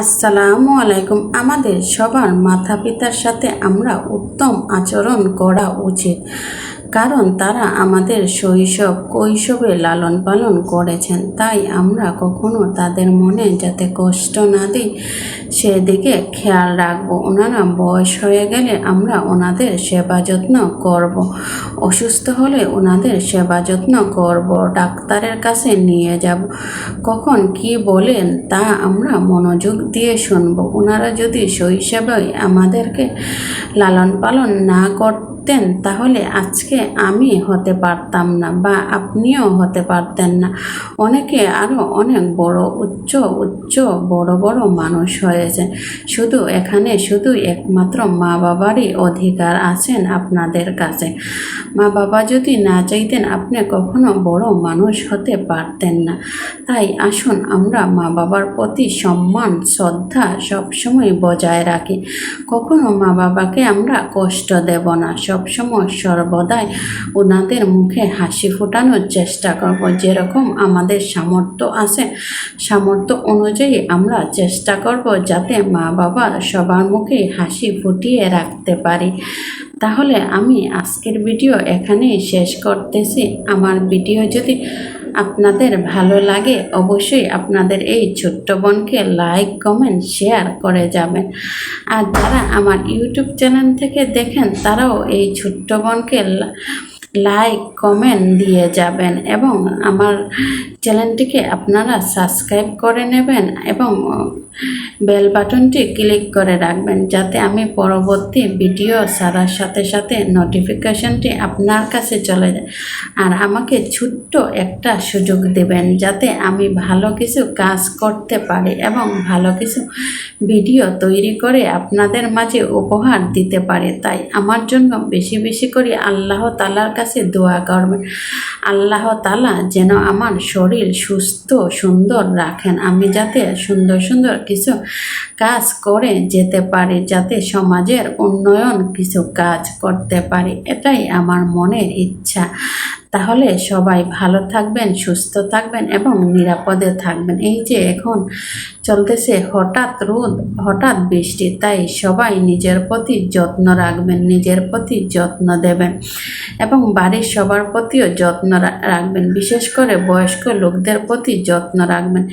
আসসালামু আলাইকুম। আমাদের সবার মাতা পিতার সাথে আমরা উত্তম আচরণ করা উচিত। কারণ তারা আমাদের শৈশব কৈশবে লালন পালন করেছেন। তাই আমরা কখনো তাদের মনে যাতে কষ্ট না দিই, সেদিকে খেয়াল রাখব। ওনারা বয়স হয়ে গেলে আমরা ওনাদের সেবা যত্ন করব। অসুস্থ হলে ওনাদের সেবা যত্ন করব। ডাক্তারের কাছে নিয়ে যাব। কখন কি বলেন তা আমরা মনোযোগ দিয়ে শুনব। ওনারা যদি শৈশবে আমাদেরকে লালন পালন না করতেন তাহলে আজকে আমি হতে পারতাম না বা আপনিও হতে পারতেন না। অনেকে আরও অনেক বড়, উচ্চ উচ্চ, বড় বড় মানুষ হয়েছে। শুধু এখানে শুধু একমাত্র মা বাবারই অধিকার আছেন আপনাদের কাছে। মা বাবা যদি না চাইতেন, আপনি কখনো বড় মানুষ হতে পারতেন না। তাই আসুন, আমরা মা বাবার প্রতি সম্মান, শ্রদ্ধা সবসময় বজায় রাখি। কখনো মা বাবাকে আমরা কষ্ট দেব না সবসময় সর্বদাই ওনাদের মুখে হাসি ফোটানোর চেষ্টা করব। যেরকম আমাদের সামর্থ্য আছে, সামর্থ্য অনুযায়ী আমরা চেষ্টা করব যাতে মা বাবা সবার মুখে হাসি ফুটিয়ে রাখতে পারি। তাহলে আমি আজকের ভিডিও এখানেই শেষ করতেছি। আমার ভিডিও যদি আপনাদের ভালো লাগে অবশ্যই আপনাদের এই ছোট্ট বোনকে লাইক কমেন্ট শেয়ার করে যাবেন। আর যারা আমার ইউটিউব চ্যানেল থেকে দেখেন, তারাও এই ছোট্ট বোনকে লাইক কমেন্ট দিয়ে যাবেন এবং আমার চ্যানেলটিকে আপনারা সাবস্ক্রাইব করে নেবেন এবং বেল বাটনটি ক্লিক করে রাখবেন যাতে আমি পরবর্তী ভিডিও ছাড়ার সাথে সাথে নোটিফিকেশনটি আপনার কাছে চলে যায়। আর আমাকে ছোট্ট একটা সুযোগ দেবেন যাতে আমি ভালো কিছু কাজ করতে পারি এবং ভালো কিছু ভিডিও তৈরি করে আপনাদের মাঝে উপহার দিতে পারি। তাই আমার জন্য বেশি বেশি করে আল্লাহ তালার কাছে দোয়া করবেন। আল্লাহ তালা যেন আমার শরীর সুস্থ, সুন্দর রাখেন। আমি যাতে সুন্দর সুন্দর কিছু কাজ করে যেতে পারি, যাতে সমাজের উন্নয়ন কিছু কাজ করতে পারি, এটাই আমার মনের ইচ্ছা। তাহলে সবাই ভালো থাকবেন, সুস্থ থাকবেন এবং নিরাপদে থাকবেন। এই যে এখন চলতেছে হঠাৎ রোদ, হঠাৎ বৃষ্টি, তাই সবাই নিজের প্রতি যত্ন রাখবেন, নিজের প্রতি যত্ন দেবেন এবং বাড়ির সবার প্রতিও যত্ন রাখবেন। বিশেষ করে বয়স্ক লোকদের প্রতি যত্ন রাখবেন।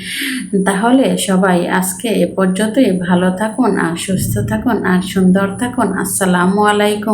তাহলে সবাই আজকে এ পর্যন্তই। ভালো থাকুন, আর সুস্থ থাকুন, আর সুন্দর থাকুন। আসসালামু আলাইকুম।